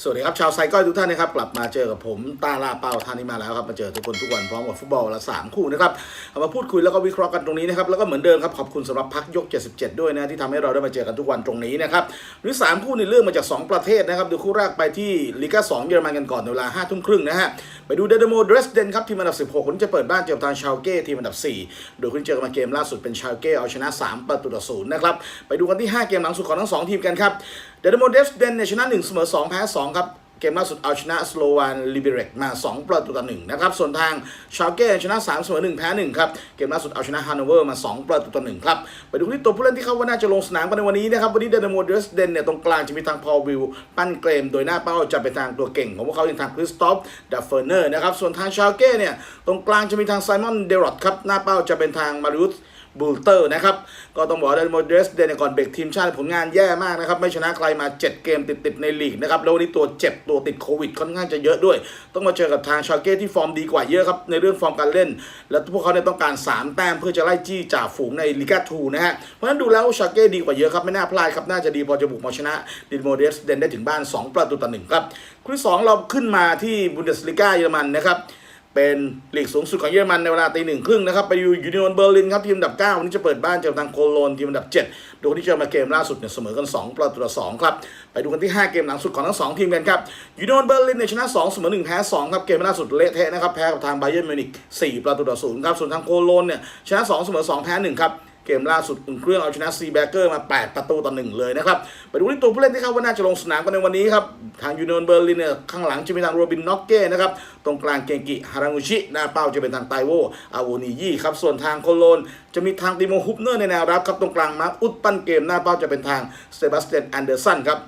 สวัสดีครับ ชาวไซก้อยทุกท่านนะครับ กลับมาเจอกับผมตาลาเป้าท่านนี้มาแล้วครับ มาเจอทุกคนทุกวันพร้อมกับฟุตบอลละสามคู่นะครับ เอามาพูดคุยแล้วก็วิเคราะห์กันตรงนี้นะครับแล้วก็เหมือนเดิมครับขอบคุณสำหรับพักยก 77 ด้วยนะที่ทำให้เราได้มาเจอกันทุกวันตรงนี้นะครับนี่สามคู่นี่เรื่องมาจาก 2 ประเทศนะครับดูคู่แรกไปที่ลีกา2เยอรมันกันก่อนในเวลา5ทุ่มครึ่งนะฮะไปดูเดนโมเดรสเดนครับทีมอันดับ 16คนจะเปิดบ้านเจอกับทางชาวเก้ทีมอันดับ 4 โดยคุณเจอกันมาเกมล่าสุดเป็นชาวเก้เอาชนะ 3 ประตูต่อศูนย์นะครับไปดูกันที่ 5 เกมหลังสุดของทั้งสองทีมกันครับเดนโมเดรสเดนเนี่ยชนะ1เสมอ2แพ้2ครับ เกมล่าสุดเอาชนะสโลวานลิเบเรกมา 2 ประตูต่อ1นะครับ ส่วนทางชาเก้ชนะ3เสมอ1แพ้1ครับ เกมล่าสุดเอาชนะฮานโนเวอร์มา 2 ประตูต่อ1ครับ ไปดูที่ตัวผู้เล่นที่เขาว่าน่าจะลงสนามกันในวันนี้นะครับ วันนี้เดนโมเดสเดนเนี่ยตรงกลางจะมีทางพอลวิลปั้นเกรมโดยหน้าเป้าจะเป็นทางตัวเก่ง ของพวกเขาอย่างทางคริสตอฟดัฟเฟอร์เนอร์นะครับ ส่วนทางชาเก้เนี่ยตรงกลางจะมีทางไซมอนเดรอตครับหน้าเป้าจะเป็นทางมาริอุส บูลเตอร์นะครับ ก็ต้องบอกเดนโมเดสเดนก่อนเบรกทีมชาติผลงานแย่มากนะครับ ไม่ชนะใครมา 7 เกมติดๆในลีกนะครับ แล้ววันนี้ตัวเจ็บตัวติดโควิดค่อนข้างจะเยอะด้วย ต้องมาเจอกับทางชาเก้ที่ฟอร์มดีกว่าเยอะครับ ในเรื่องฟอร์มการเล่น และพวกเขาเนี่ยต้องการ 3 แต้มเพื่อจะไล่จี้จ่าฝูงในลีกาทูนะฮะ เพราะฉะนั้นดูแล้วชาเก้ดีกว่าเยอะครับไม่น่าพลาดครับน่าจะดีพอจะบุกมาชนะเดนโมเดสเดนได้ถึงบ้าน 2 ประตูต่อหนึ่งครับคู่ที่สองเราขึ้นมาที่บุนเดสลิก้าเยอรมันนะครับ เป็นลีกสูงสุดของเยอรมันในเวลาตีหนึ่งครึ่งนะครับ ไปอยู่ยูนิออนเบอร์ลินครับ ทีมอันดับ 9 วันนี้จะเปิดบ้านเจอทางโคโลนทีมอันดับ 7 ดูที่เจอมาเกมล่าสุดเนี่ยเสมอกัน 2 ประตูต่อ2ครับ ไปดูกันที่ 5 เกมหลังสุดของทั้ง 2 ทีมกันครับยูนิออนเบอร์ลินเนี่ยชนะ 2 เสมอ 1 แพ้ 2 ครับ เกมล่าสุดเละเทะนะครับแพ้กับทางไบเยอร์มิวนิก4ประตูต่อ0ครับส่วนทางโคโลนเนี่ยชนะ 2 เสมอ 2 แพ้ 1 ครับ เกมล่าสุดอุ่นเครื่องเอาชนะซีแบกเกอร์มา 8 ประตูต่อหนึ่งเลยนะครับ ไปดูที่ตัวผู้เล่นที่เขาว่าน่าจะลงสนามกันในวันนี้ครับ ทางยูเนียนเบอร์ลินเนี่ยข้างหลังจะมีทางโรบินน็อกเก้นะครับ ตรงกลางเกงกิฮารังุชิหน้าเป้าจะเป็นทางไตโวอาโวนียี่ครับ ส่วนทางโคโลน จะมีทางติโมฮุปเนอร์ในแนวรับครับตรงกลางมาร์คอุดปั้นเกมหน้าเป้าจะเป็นทางเซบาสเตียนแอนเดอร์สันครับ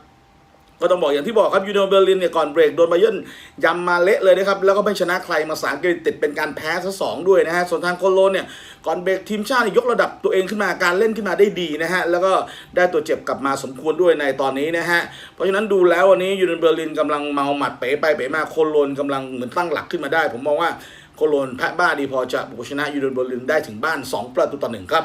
ก็ต้องบอกอย่างที่บอกครับยูโนเบอร์ลินเนี่ยก่อนเบรกโดนบาเยิร์นยำมาเละเลยนะครับ แล้วก็ไม่ชนะใครมาสามเกมติดเป็นการแพ้ซะสองด้วยนะฮะ ส่วนทางโคโลนเนี่ย ก่อนเบรกทีมชาติยกระดับตัวเองขึ้นมาการเล่นขึ้นมาได้ดีนะฮะ แล้วก็ได้ตัวเจ็บกลับมาสมควรด้วยในตอนนี้นะฮะ เพราะฉะนั้นดูแล้ววันนี้ยูโนเบอร์ลินกำลังเมาหมัดเป๋ไปเป๋มาโคโลนกำลังเหมือนตั้งหลักขึ้นมาได้ ผมมองว่าโคโลนแพ้บ้าดีพอจะบุกชนะยูโนเบอร์ลินได้ถึงบ้าน 2 ประตูต่อหนึ่งครับ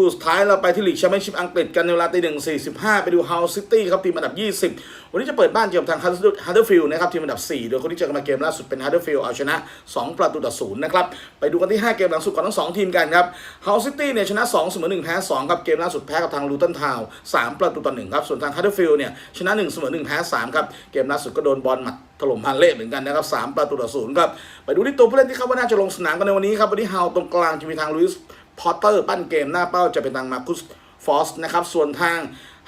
คู่สุดท้ายเราไปที่ลีกแชมเปี้ยนชิพอังกฤษกันในเวลาตีหนึ่งสี่สิบห้าไปดูเฮาซิตี้ครับทีมอันดับ20วันนี้จะเปิดบ้านเจอกับทางฮัตเดอร์ฟิลด์นะครับทีมอันดับ4โดยคนที่เจอกันมาเกมล่าสุดเป็นฮัตเดอร์ฟิลด์เอาชนะ2ประตูต่อศูนย์นะครับไปดูกันที่5เกมหลังสุดของทั้ง2ทีมกันครับเฮาซิตี้เนี่ยชนะ2เสมอ1แพ้2ครับเกมล่าสุดแพ้กับทางลูตันทาวน์3ประตูต่อ1ครับส่วนทางฮัตเดอร์ฟิลด์เนี่ยชนะ1เสมอ1แพ้3ครับเกมล่าสุดก็โดนบอลหมัดถล่มฮันเล่เหมือนกันนะครับ3ประตูต่อศูนย์ครับไปดูที่ตัวผู้เล่นที่เขาว่าน่าจะลงสนามกันในวันนี้ครับวันนี้เฮาตรงกลางจะมีทางลุยส์ พอตเตอร์ปั้นเกมหน้าเป้าจะเป็นทางมาคุสฟอสนะครับส่วนทาง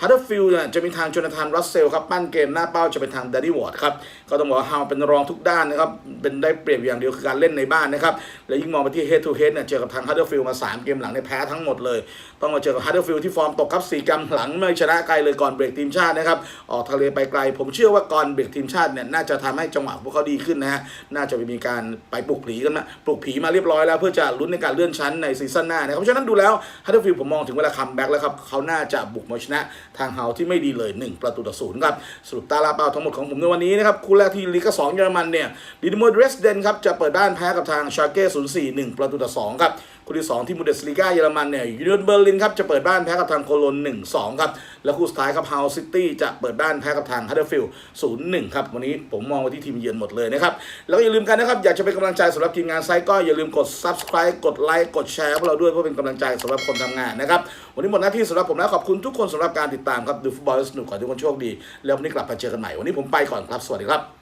ฮัตเตอร์ฟิลด์เนี่ยจะมีทางโจนาธานรัสเซลครับปั้นเกมหน้าเป้าจะเป็นทางแดนนี่วอร์ดครับก็ต้องบอกว่าฮาวเป็นรองทุกด้านนะครับเป็นได้เปรียบอย่างเดียวคือการเล่นในบ้านนะครับและยิ่งมองไปที่ head to head เนี่ยเจอกับทางฮัตเตอร์ฟิลด์มา 3 เกมหลังในแพ้ทั้งหมดเลย ต้องมาเจอกับฮัตเตอร์ฟิลด์ที่ฟอร์มตกครับ4กำหลังไม่ชนะใครเลยก่อนเบรกทีมชาตินะครับออกทะเลไปไกล ผมเชื่อว่าก่อนเบรกทีมชาติเนี่ยน่าจะทำให้จังหวะพวกเขาดีขึ้นนะฮะน่าจะมีการไปปลุกผีกันนะปลุกผีมาเรียบร้อยแล้วเพื่อจะลุ้นในการเลื่อนชั้นในซีซั่นหน้านะครับเพราะฉะนั้นดูแล้วฮัตเตอร์ฟิลด์ผมมองถึงเวลาคัมแบ็กแล้วครับเขาน่าจะบุกมาชนะทางเฮาที่ไม่ดีเลย 1 ประตูต่อศูนย์ครับสรุปตาลาเป้าทั้งหมดของผมในวันนี้นะครับคู่แรกที่ลีกสองเยอรมันเนี่ยดินโมเดรสเดนครับจะเปิดบ้านแพ้กับทางชาเก้ศูนย์สี่หนึ่งประตูต่อสองครับ คู่ที่สองที่มูเดสลีกาเยอรมันเนี่ยยูนิออนเบอร์ลินครับจะเปิดบ้านแพ้กับทางโคโลนหนึ่งสองครับ แล้วคู่สุดท้ายครับเฮาซิตี้จะเปิดบ้านแพ้กับทางฮัตเดอร์ฟิลด์ศูนย์หนึ่งครับ วันนี้ผมมองไปที่ทีมเยือนหมดเลยนะครับ แล้วก็อย่าลืมกันนะครับ อยากจะเป็นกำลังใจสำหรับทีมงานไซต์ก็อย่าลืมกด subscribe กดไลค์กดแชร์พวกเราด้วยเพื่อเป็นกำลังใจสำหรับคนทำงานนะครับวันนี้หมดหน้าที่สำหรับผมแล้วขอบคุณทุกคนสำหรับการติดตามครับดูฟุตบอลสนุกขอให้ทุกคนโชคดี แล้ววันนี้กลับมาเจอกันใหม่วันนี้ผมไปก่อนครับสวัสดีครับ